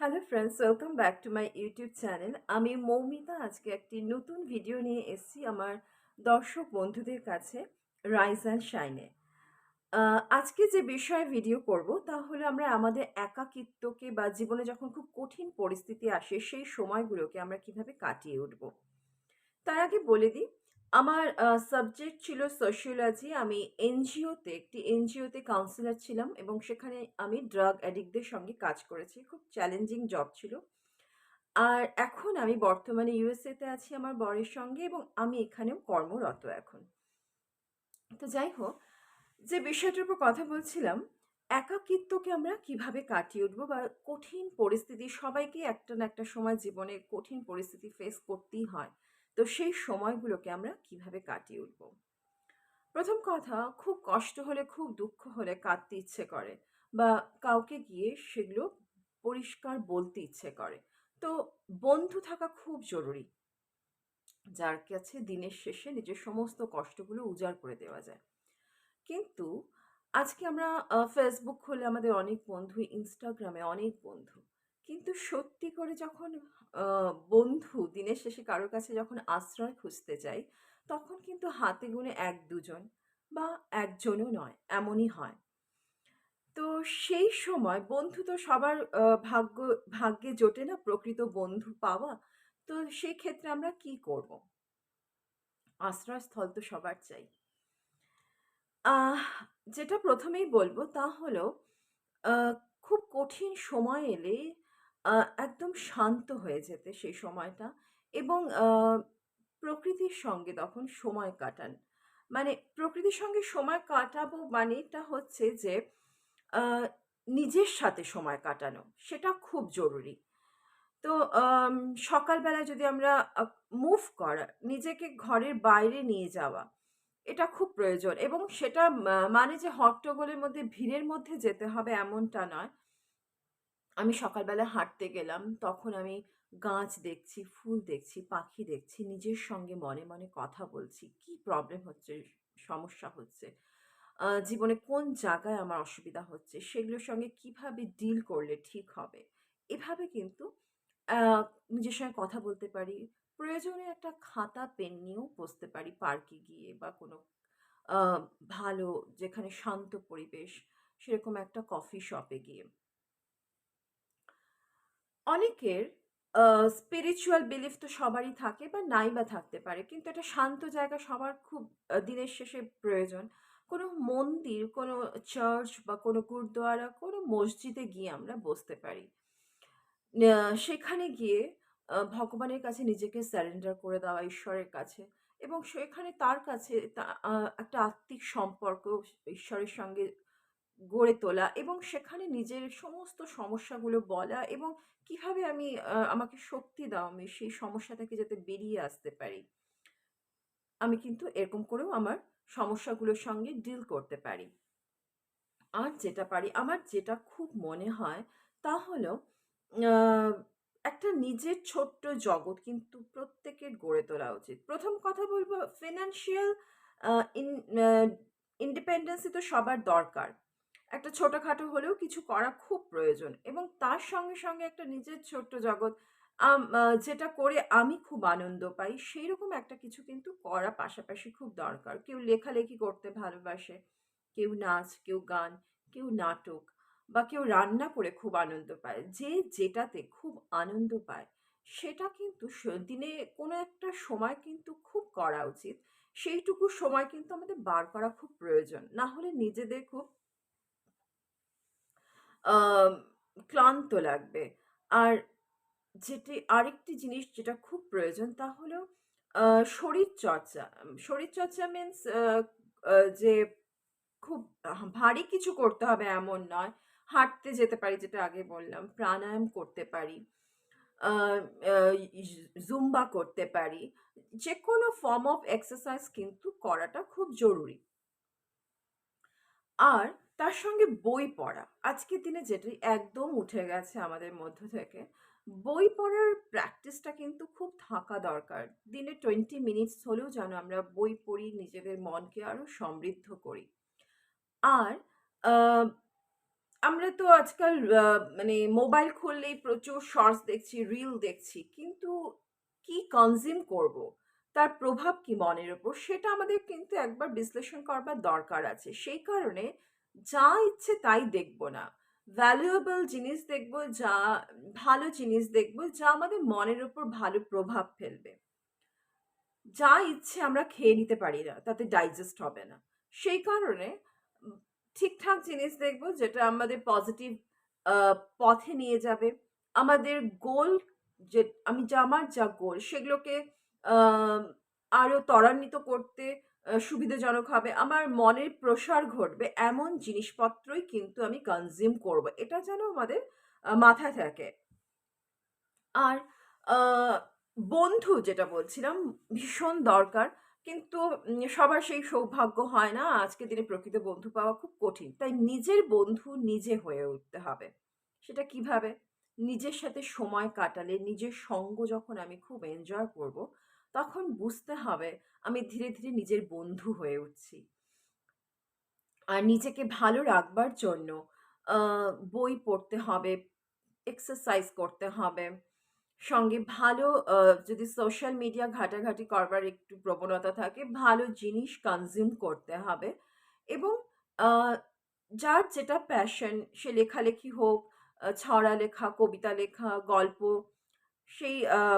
Hello friends welcome back to my YouTube channel আমি মৌমিতা আজকে একটি নতুন ভিডিও নিয়ে এসেছি আমার দর্শক বন্ধুদের কাছে রাইজ অ্যান্ড শাইনে আজকে যে বিষয়ে ভিডিও করব, তা হলো আমরা আমাদের একাকিত্বকে বা জীবনে যখন খুব কঠিন পরিস্থিতি আসে, সেই সময়গুলোকে আমরা কীভাবে কাটিয়ে উঠব। তার আগে বলে দিই আমার সাবজেক্ট ছিল সোশিওলজি আমি এনজিওতে, একটি এনজিওতে কাউন্সিলর ছিলাম এবং সেখানে আমি ড্রাগ অ্যাডিক্টদের সঙ্গে কাজ করেছি। খুব চ্যালেঞ্জিং জব ছিল। আর এখন আমি বর্তমানে ইউএসএতে আছি আমার বরের সঙ্গে এবং আমি এখানেও কর্মরত এখন। তো যাই হোক, যে বিষয়টার উপর কথা বলছিলাম, একাকিত্বকে আমরা কীভাবে কাটিয়ে উঠবো বা কঠিন পরিস্থিতি সবাইকে একটা না একটা সময় জীবনে কঠিন পরিস্থিতি ফেস করতেই হয়। তো সেই সময়গুলোকে আমরা কীভাবে কাটিয়ে উঠব? প্রথম কথা, খুব কষ্ট হলে, খুব দুঃখ হলে কাঁদতে ইচ্ছে করে বা কাউকে গিয়ে সেগুলো পরিষ্কার বলতে ইচ্ছে করে। তো বন্ধু থাকা খুব জরুরি। যার কাছে দিনের শেষে নিজের সমস্ত কষ্টগুলো উজাড় করে দেওয়া যায়। কিন্তু আজকে আমরা ফেসবুক খুলে আমাদের অনেক বন্ধু ইনস্টাগ্রামে অনেক বন্ধু। কিন্তু সত্যি করে যখন বন্ধু দিনের শেষে কারোর কাছে যখন আশ্রয় খুঁজতে যাই, তখন কিন্তু হাতে গুনে এক দুজন বা একজনও নয়, এমনই হয়। তো সেই সময় বন্ধু তো সবার ভাগ্য, ভাগ্যে জোটে না, প্রকৃত বন্ধু পাওয়া, তো সেই ক্ষেত্রে আমরা কি করব? আশ্রয়স্থল তো সবার চাই। যেটা প্রথমেই বলব তা হলো খুব কঠিন সময় এলে একদম শান্ত হয়ে যেতে সেই সময়টা এবং প্রকৃতির সঙ্গে তখন সময় কাটান। মানে প্রকৃতির সঙ্গে সময় কাটাবো মানেটা হচ্ছে যে নিজের সাথে সময় কাটানো, সেটা খুব জরুরি। তো সকালবেলায় যদি আমরা মুভ করা, নিজেকে ঘরের বাইরে নিয়ে যাওয়া, এটা খুব প্রয়োজন এবং সেটা মানে যে হট্টগোলের মধ্যে ভিড়ের মধ্যে যেতে হবে এমনটা নয়। আমি সকালবেলা হাঁটতে গেলাম, তখন আমি গাছ দেখছি, ফুল দেখছি, পাখি দেখছি, নিজের সঙ্গে মনে মনে কথা বলছি। কি প্রবলেম হচ্ছে, সমস্যা হচ্ছে? জীবনে কোন জায়গায় আমার অসুবিধা হচ্ছে? সেগুলোর সঙ্গে কীভাবে ডিল করলে ঠিক হবে? এভাবে কিন্তু নিজের সঙ্গে কথা বলতে পারি। প্রয়োজনে একটা খাতা, পেন নিয়েও বসতে পারি পার্কে গিয়ে বা কোনো ভালো যেখানে শান্ত পরিবেশ, সেরকম একটা কফি শপে গিয়ে। অনেকের স্পিরিচুয়াল বিলিফ তো সবারই থাকে বা নাই বা থাকতে পারে। কিন্তু একটা শান্ত জায়গা সবার খুব দিনের শেষে প্রয়োজন। কোনো মন্দির, কোনো চার্চ বা কোনো গুরুদ্বারা কোনো মসজিদে গিয়ে আমরা বসতে পারি। সেখানে গিয়ে ভগবানের কাছে নিজেকে স্যারেন্ডার করে দেওয়া, ঈশ্বরের কাছে। এবং সেখানে তার কাছে একটা আত্মিক সম্পর্ক, ঈশ্বরের সঙ্গে গড়ে তোলা এবং সেখানে নিজের সমস্ত সমস্যাগুলো বলা এবং কীভাবে আমি আমাকে শক্তি দাও, আমি সেই সমস্যা থেকে যাতে বেরিয়ে আসতে পারি। আমি কিন্তু এরকম করেও আমার সমস্যাগুলোর সঙ্গে ডিল করতে পারি। আর যেটা পারি, আমার যেটা খুব মনে হয় তা হলো একটা নিজের ছোট্ট জগৎ কিন্তু প্রত্যেকের গড়ে তোলা উচিত। প্রথম কথা বলব ফিনান্সিয়াল ইন ইন্ডিপেন্ডেন্সি তো সবার দরকার। একটা ছোটোখাটো হলেও কিছু করা খুব প্রয়োজন এবং তার সঙ্গে সঙ্গে একটা নিজের ছোট্ট জগৎ যেটা করে আমি খুব আনন্দ পাই সেই রকম একটা কিছু কিন্তু করা পাশাপাশি খুব দরকার। কেউ লেখালেখি করতে ভালোবাসে, কেউ নাচ, কেউ গান, কেউ নাটক বা কেউ রান্না করে খুব আনন্দ পায়। যে যেটাতে খুব আনন্দ পায়, সেটা কিন্তু দিনে কোনো একটা সময় কিন্তু খুব করা উচিত। সেইটুকু সময় কিন্তু আমাদের বার করা খুব প্রয়োজন। না হলে নিজেদের খুব ক্লান্ত লাগবে। আর যেটি আরেকটি জিনিস যেটা খুব প্রয়োজন তা হলো শরীরচর্চা। শরীরচর্চা মিন্স যে খুব ভারী কিছু করতে হবে এমন নয়। হাঁটতে যেতে পারি যেটা আগে বললাম, প্রাণায়াম করতে পারি জুম্বা করতে পারি। যে কোনো ফর্ম অফ এক্সারসাইজ কিন্তু করাটা খুব জরুরি। আর তার সঙ্গে বই পড়া আজকের দিনে যেটি একদম উঠে গেছে আমাদের মধ্য থেকে বই পড়ার প্র্যাকটিসটা কিন্তু খুব থাকা দরকার দিনে টোয়েন্টি মিনিটস হলেও যেন আমরা বই পড়ি নিজেদের মনকে আরও সমৃদ্ধ করি আর আমরা তো আজকাল মানে মোবাইল খুললেই প্রচুর শর্টস দেখছি, রিল দেখছি। কিন্তু কি কনজিউম করব? তার প্রভাব কি মনের উপর? সেটা আমাদের কিন্তু একবার বিশ্লেষণ করবার দরকার আছে। সেই কারণে যা ইচ্ছে তাই দেখব না। ভ্যালুয়েবল জিনিস দেখব, যা ভালো জিনিস দেখব, যা আমাদের মনের উপর ভালো প্রভাব ফেলবে। যা ইচ্ছে আমরা খেয়ে নিতে পারি না, তাতে ডাইজেস্ট হবে না। সেই কারণে ঠিকঠাক জিনিস দেখব যেটা আমাদের পজিটিভ পথে নিয়ে যাবে। আমাদের গোল যে আমি যা আমার যা গোল সেগুলোকে আরও ত্বরান্বিত করতে সুবিধাজনক হবে। আমার মনের প্রসার ঘটবে এমন জিনিসপত্রই কিন্তু আমি কনজিউম করব। এটা যেন আমাদের মাথায় থাকে। আর বন্ধু যেটা বলছিলাম ভীষণ দরকার। কিন্তু সবার সেই সৌভাগ্য হয় না। আজকের দিনে প্রকৃত বন্ধু পাওয়া খুব কঠিন। তাই নিজের বন্ধু নিজে হয়ে উঠতে হবে। সেটা কীভাবে? নিজের সাথে সময় কাটালে, নিজের সঙ্গ যখন আমি খুব এনজয় করব, তখন বুঝতে হবে আমি ধীরে, ধীরে নিজের বন্ধু হয়ে উঠছি। আর নিজেকে ভালো রাখবার জন্য বই পড়তে হবে, এক্সারসাইজ করতে হবে। সঙ্গে ভালো যদি সোশ্যাল মিডিয়া ঘাটাঘাটি করবার একটু প্রবণতা থাকে, ভালো জিনিস কনজিউম করতে হবে এবং যার যেটা প্যাশন সে লেখালেখি হোক, ছড়া লেখা, কবিতা লেখা, গল্প সেই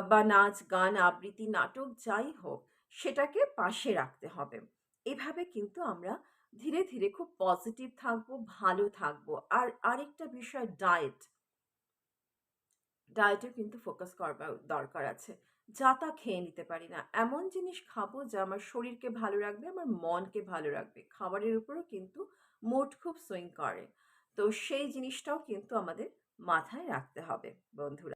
বা নাচ, গান, আবৃত্তি, নাটক যাই হোক সেটাকে পাশে রাখতে হবে। এভাবে কিন্তু আমরা ধীরে, ধীরে খুব পজিটিভ থাকব, ভালো থাকব। আর আরেকটা বিষয় ডায়েট। ডায়েটেও কিন্তু ফোকাস করবার দরকার আছে। যা তা খেয়ে নিতে পারি না। এমন জিনিস খাব যা আমার শরীরকে ভালো রাখবে, আমার মনকে ভালো রাখবে। খাবারের উপরও কিন্তু মুড খুব সুইং করে। তো সেই জিনিসটাও কিন্তু আমাদের মাথায় রাখতে হবে বন্ধুরা।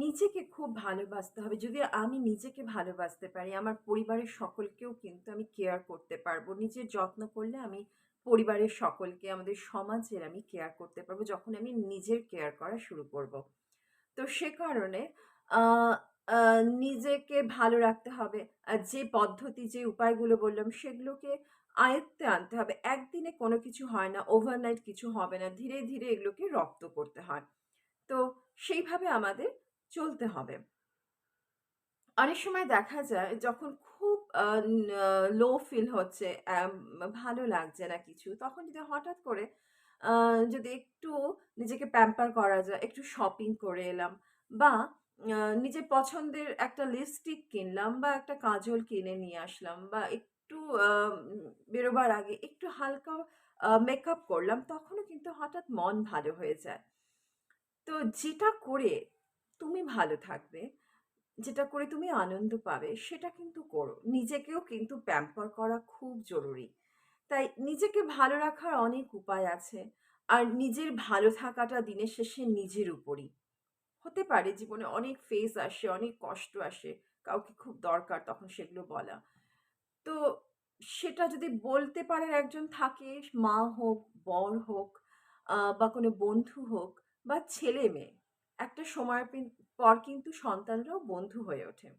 নিজেকে খুব ভালোবাসতে হবে। যদি আমি নিজেকে ভালোবাসতে পারি, আমার পরিবারের সকলকেও কিন্তু আমি কেয়ার করতে পারব। নিজের যত্ন করলে আমি পরিবারের সকলকে, আমাদের সমাজের আমি কেয়ার করতে পারব, যখন আমি নিজের কেয়ার করা শুরু করব। তো সে কারণে নিজেকে ভালো রাখতে হবে। আর যে পদ্ধতি, যে উপায়গুলো বললাম সেগুলোকে আয়ত্তে আনতে হবে। একদিনে কোনো কিছু হয় না, ওভারনাইট কিছু হবে না। ধীরে, ধীরে এগুলোকে রপ্ত করতে হয়। তো সেইভাবে আমাদের চলতে হবে। অনেক সময় দেখা যায় যখন খুব লো ফিল হচ্ছে, ভালো লাগছে না কিছু, তখন যদি হঠাৎ করে যদি একটু নিজেকে প্যাম্পার করা যায়, একটু শপিং করে এলাম বা নিজের পছন্দের একটা লিপস্টিক কিনলাম বা একটা কাজল কিনে নিয়ে আসলাম বা একটু বেরোবার আগে একটু হালকা মেকআপ করলাম, তখনও কিন্তু হঠাৎ মন ভালো হয়ে যায়। তো যেটা করে তুমি ভালো থাকবে, যেটা করে তুমি আনন্দ পাবে সেটা কিন্তু করো। নিজেকেও কিন্তু প্যাম্পার করা খুব জরুরি। তাই নিজেকে ভালো রাখার অনেক উপায় আছে। আর নিজের ভালো থাকাটা দিনের শেষে নিজের উপরই। হতে পারে জীবনে অনেক ফেস আসে, অনেক কষ্ট আসে। কাউকে খুব দরকার তখন সেগুলো বলা। তো সেটা যদি বলতে পারার একজন থাকে, মা হোক, বর হোক বা কোনো বন্ধু হোক বা ছেলে-মেয়ে, একটা সময়ের পিন পর কিন্তু সন্তানরাও বন্ধু হয়ে ওঠে।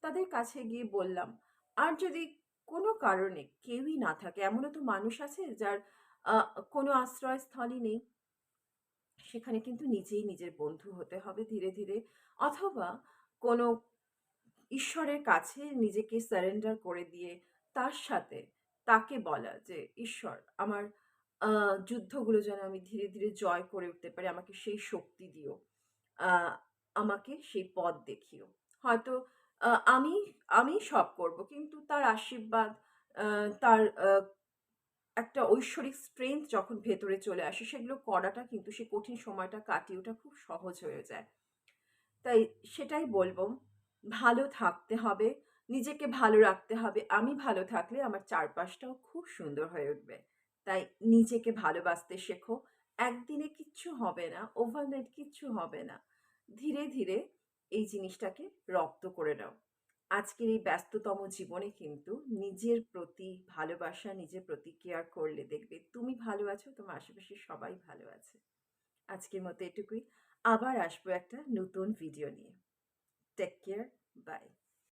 তাদের কাছে গিয়ে বললাম। আর যদি কোনো কারণে কেউই না থাকে, এমনও তো মানুষ আছে যার কোনো আশ্রয়স্থলই নেই। সেখানে কিন্তু নিজেই নিজের বন্ধু হতে হবে ধীরে, ধীরে। অথবা কোনো ঈশ্বরের কাছে নিজেকে সারেন্ডার করে দিয়ে তার সাথে তাকে বলা যে, "ঈশ্বর আমার যুদ্ধগুলো যেন আমি ধীরে, ধীরে জয় করে উঠতে পারি। আমাকে সেই শক্তি দিও। আমাকে সেই পথ দেখিও।" হয়তো আমি আমি সব করব। কিন্তু তার আশীর্বাদ, তার একটা ঐশ্বরিক স্ট্রেংথ যখন ভেতরে চলে আসে, সেগুলো করাটা কিন্তু সে কঠিন সময়টা কাটিয়ে ওঠা খুব সহজ হয়ে যায়। তাই সেটাই বলব, ভালো থাকতে হবে, নিজেকে ভালো রাখতে হবে। আমি ভালো থাকলে আমার চারপাশটাও খুব সুন্দর হয়ে উঠবে। তাই নিজেকে ভালোবাসতে শেখো। একদিনে কিচ্ছু হবে না, ওভারনাইট কিচ্ছু হবে না। ধীরে, ধীরে এই জিনিসটাকে রপ্ত করে নাও। আজকের এই ব্যস্ততম জীবনে কিন্তু নিজের প্রতি ভালোবাসা, নিজের প্রতি কেয়ার করলে দেখবে তুমি ভালো আছো, তোমার আশেপাশের সবাই ভালো আছে। আজকের মতো এটুকুই। আবার আসব একটা নতুন ভিডিও নিয়ে। Take care, bye.